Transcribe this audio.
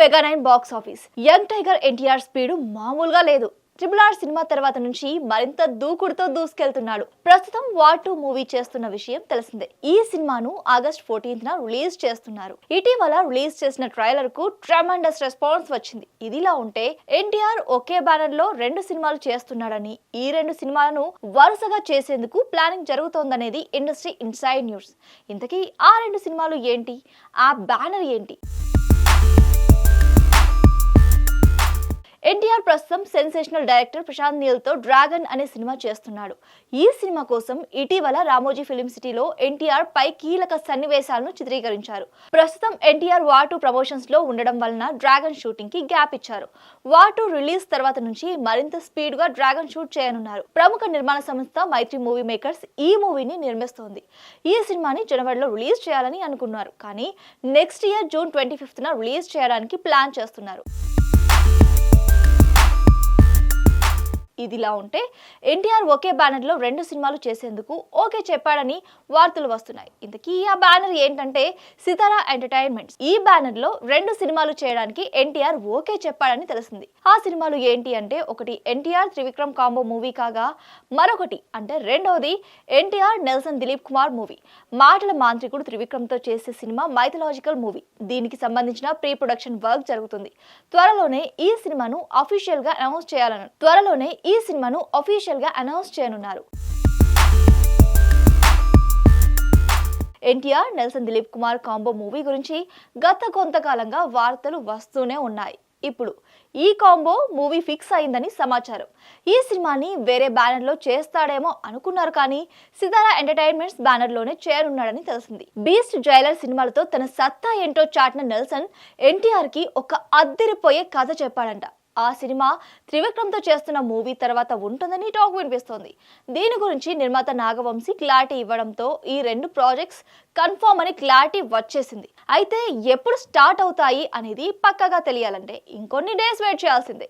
Mega nine box office. Young tiger NTR speed మామూలుగా లేదు. Triple R cinema తర్వాత నుంచి మరింత దూకుడుతో దూసుకెళ్తున్నాడు. ప్రస్తుతం వార్ టూ మూవీ చేస్తున్న విషయం తెలిసిందే. ఈ సినిమాను ఆగస్ట్ ఫోర్టీన్త్ న రిలీజ్ చేస్తున్నారు. ఇటీవల రిలీజ్ చేసిన ట్రైలర్కు ట్రెమండస్ రెస్పాన్స్ వచ్చింది. ఇదిలా ఉంటే ఎన్టీఆర్ ఒకే బ్యానర్లో రెండు సినిమాలు చేస్తున్నాడని ఈ రెండు సినిమాలను వరుసగా చేసేందుకు ప్లానింగ్ జరుగుతోందనేది ఇండస్ట్రీ ఇన్సైడ్ న్యూస్. ఇంతకీ ఆ రెండు సినిమాలు ఏంటి? ఆ బ్యానర్ ఏంటి? ఎన్టీఆర్ ప్రస్తుతం సెన్సేషనల్ డైరెక్టర్ ప్రశాంత్ నీల్తో డ్రాగన్ అనే సినిమా చేస్తున్నాడు. ఈ సినిమా కోసం ఇటీవల రామోజీ ఫిలిం సిటీలో ఎన్టీఆర్ పై కీలక సన్నివేశాలను చిత్రీకరించారు. ప్రస్తుతం ఎన్టీఆర్ వాటు ప్రమోషన్స్లో ఉండడం వలన డ్రాగన్ షూటింగ్కి గ్యాప్ ఇచ్చారు. వాటు రిలీజ్ తర్వాత నుంచి మరింత స్పీడ్గా డ్రాగన్ షూట్ చేయనున్నారు. ప్రముఖ నిర్మాణ సంస్థ మైత్రి మూవీ మేకర్స్ ఈ మూవీని నిర్మిస్తోంది. ఈ సినిమాని జనవరిలో రిలీజ్ చేయాలని అనుకున్నారు. కానీ next year June twenty fifth న రిలీజ్ చేయడానికి ప్లాన్ చేస్తున్నారు. ఇదిలా ఉంటే ఎన్టీఆర్ ఒకే బ్యానర్లో రెండు సినిమాలు చేసేందుకు ఓకే చెప్పాడని వార్తలు వస్తున్నాయి. ఇంతకీ ఆ బ్యానర్ ఏంటంటే సితారా ఎంటర్టైన్మెంట్స్. ఈ బ్యానర్లో రెండు సినిమాలు చేయడానికి ఎన్టీఆర్ ఓకే చెప్పాడని తెలిసింది. ఆ సినిమాలు ఏంటి అంటే ఒకటి ఎన్టీఆర్ త్రివిక్రమ్ కాంబో మూవీ కాగా మరొకటి అంటే రెండవది ఎన్టీఆర్ నెల్సన్ దిలీప్ కుమార్ మూవీ. మాటల మాంత్రికుడు త్రివిక్రమ్తో చేసే సినిమా మైథలాజికల్ మూవీ. దీనికి సంబంధించిన ప్రీ ప్రొడక్షన్ వర్క్ జరుగుతుంది. త్వరలోనే ఈ సినిమాను అఫీషియల్గా అనౌన్స్ చేయాలని త్వరలోనే ఈ ఈ సినిమాను అఫీషియల్గా అనౌన్స్ చేయనున్నారు. ఎన్టీఆర్ నెల్సన్ దిలీప్ కుమార్ కాంబో మూవీ గురించి గత కొంతకాలంగా వార్తలు వస్తూనే ఉన్నాయి. ఇప్పుడు ఈ కాంబో మూవీ ఫిక్స్ అయిందని సమాచారం. ఈ సినిమాని వేరే బ్యానర్లో చేస్తాడేమో అనుకున్నారు కానీ సితారా ఎంటర్టైన్మెంట్స్ బ్యానర్లోనే చేరున్నాడని తెలిసింది. బీస్ట్ జైలర్ సినిమాలతో తన సత్తా ఏంటో చాటిన నెల్సన్ ఎన్టీఆర్కి ఒక అద్దరిపోయే కథ చెప్పాడంట. ఆ సినిమా త్రివిక్రమ్తో చేస్తున్న మూవీ తర్వాత ఉంటుందని టాక్ వినిపిస్తోంది. దీని గురించి నిర్మాత నాగవంశీ క్లారిటీ ఇవ్వడంతో ఈ రెండు ప్రాజెక్ట్స్ కన్ఫర్మ్ అని క్లారిటీ వచ్చేసింది. అయితే ఎప్పుడు స్టార్ట్ అవుతాయి అనేది పక్కగా తెలియాలంటే ఇంకొన్ని డేస్ వెయిట్ చేయాల్సిందే.